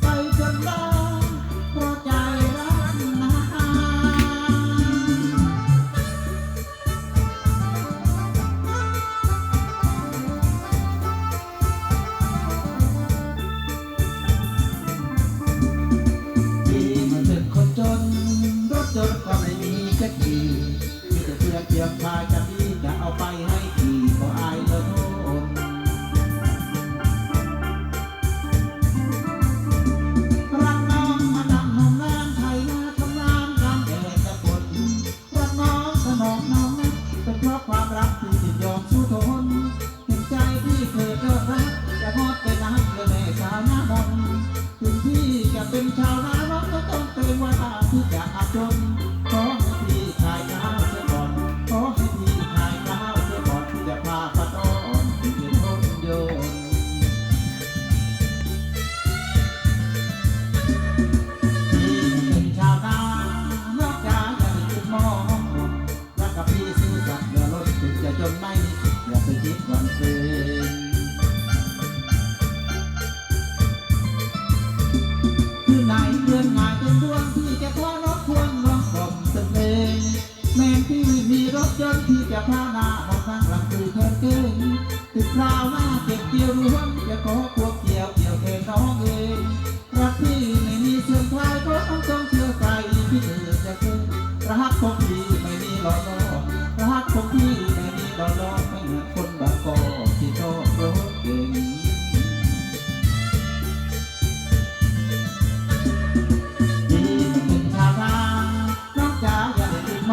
ไปจนบ้าพรใจรักนะที่มันเป็นคนจนรถจนก็ไม่มีจะกี่มีแต่เพื่อเตรียมพาจะมีจะเอาไป เพราะความรักที่จิตยอมสู้ทนถึงใจที่เกิดยอดรักจะพอดไปน้ำเลยแม่สาวหน้ามนถึงพี่จะเป็นชาวนาว่าก็ต้องเตือนว่าที่จะ นไม่อย่าไปคิดวันคืนคือไหนเดือนงานเป็นดวงที่จะพอรถควงร้องกล่อมสักเพลงแม่ที่มีรถยนต์ที่จะพาหน้าออกทางหลังคือเธอเก่งติดคราวหน้าเก็บเกี่ยวรวมจะขอ คนบางกอที่ชอบรถเก่งยิ้มถึชาพานองจาอย่าได้ติดม